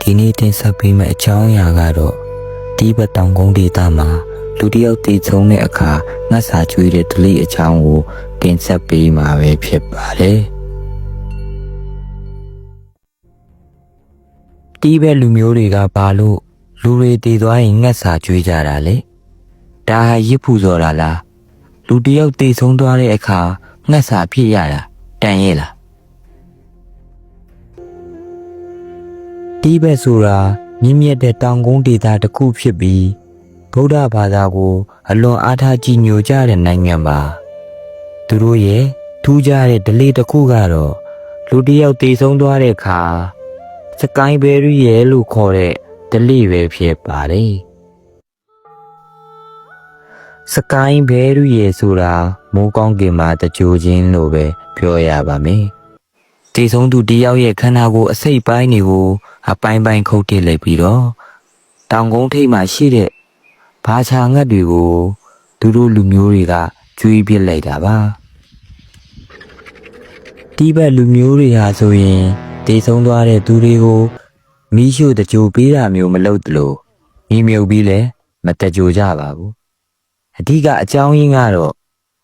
ဒီနေ့တင်ဆက်ပေးမယ့်အကြောင်းအရာကတော့ဒီဘက်တောင်ကုန်းဒေသမှာလူတစ်ယောက်တည်ဆုံးတဲ့အခါငှက်စာကျွေးတဲ့ဒလိအကြောင်းကိုတင်ဆက်ပေးမှာပဲဖြစ်ပါတယ်ဒီဘက်လူမျိုးတွေကဘာလို့လူတွေတည်သွားရင်ငှက်စာကျွေးကြတာလဲဒါဟာရစ်ဖူစော်တာလားလူတစ်ယောက်တည်ဆုံးသွားတဲ့အခါငှက်စာဖြစ်ရတာတန်ရဲ့လား တိဘက်ဆိုတာမြင့်မြတ်တဲ့တောင်ကုန်းဒေသတစ်ခုဖြစ်ပြီးဗုဒ္ဓဘာသာကို အလွန်အားထားကြည်ညိုကြတဲ့နိုင်ငံပါသူတို့ရဲ့ထူးခြားတဲ့ဒလေးတစ်ခုကတော့လူတစ်ယောက်တည်ဆုံးသွားတဲ့အခါစကိုင်းဘယ်ရီရဲ့လို့ခေါ်တဲ့ဒလေးပဲဖြစ်ပါတယ်စကိုင်းဘယ်ရီရဲ့ဆိုတာမိုးကောင်းကင်မှာတကြိုချင်းလို့ပဲပြောရပါမယ်တည်ဆုံးသူတယောက်ရဲ့ခန္ဓာကိုယ်အစိတ်ပိုင်းတွေကို အပိုင်းပိုင်းခုတ်တစ်လိုက်ပြီးတော့တောင်ကုန်းထိပ်မှာရှိတဲ့ဘာချာငတ်တွေကိုသူတို့လူမျိုးတွေကကျွေးပစ်လိုက်တာပါတိဘက်လူမျိုးတွေဟာဆိုရင်တေဆုံးသွားတဲ့သူတွေကိုမီးရှို့တကြိုပေးတာမျိုးမလုပ်သလိုမိမြုပ်ပြီးလည်းမတကြိုကြပါဘူးအဓိကအကြောင်းရင်းကတော့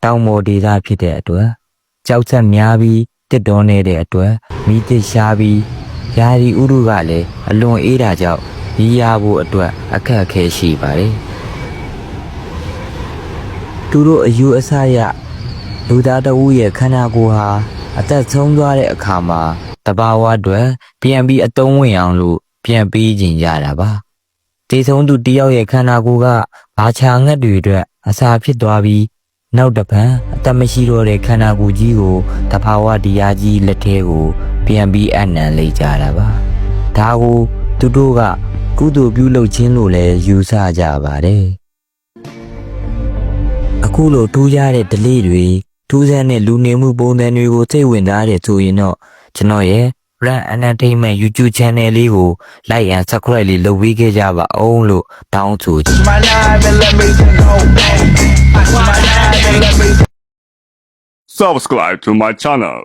တောင်ပေါ်ဒေသဖြစ်တဲ့အတွက်ကြောက်ချက်များပြီးတစ်တော်နေတဲ့အတွက်မိတစ်ရှားပြီး ယာဒီဥရုကလည်းအလွန်အေးတာကြောင့်ရီးရဖို့အတွက်အခက်အခဲရှိပါတယ်သူတို့အယူအဆရလူသားတဦးရဲ့ခန္ဓာကိုယ်ဟာအသက်ဆုံးသွားတဲ့အခါမှာတဘာဝအတွက်ပြန်ပြီးအတုံးဝင်အောင်လို့ပြန်ပြီးကျင်ကြတာပါတည်ဆုံးသူတယောက်ရဲ့ခန္ဓာကိုယ်ကဘာချာငတ်တွေအတွက်အစာဖြစ်သွားပြီးနောက်တစ်ပံအသက်မရှိတော့တဲ့ခန္ဓာကိုယ်ကြီးကိုတဘာဝတရားကြီးလက်ထဲကို ပြန်ပြီးအနံလိုက်ကြတာပါဒါကိုသူတို့ကကုသိုလ်ပြုလုပ်ခြင်းလို့လည်းယူဆကြပါတယ်အခုလိုထူးခြားတဲ့ဒလိတွေထူးဆန်းတဲ့လူနေမှုပုံစံတွေကိုသိဝင်သားတယ်ဆိုရင်တော့ကျွန်တော်ရဲ့ Run Entertainment YouTube Channel လေးကို Like and Subscribe လေးလုပ်ပေးခဲ့ကြပါအောင်လို့တောင်းဆိုချင် my name and let me go back. My name and let me Subscribe to my channel.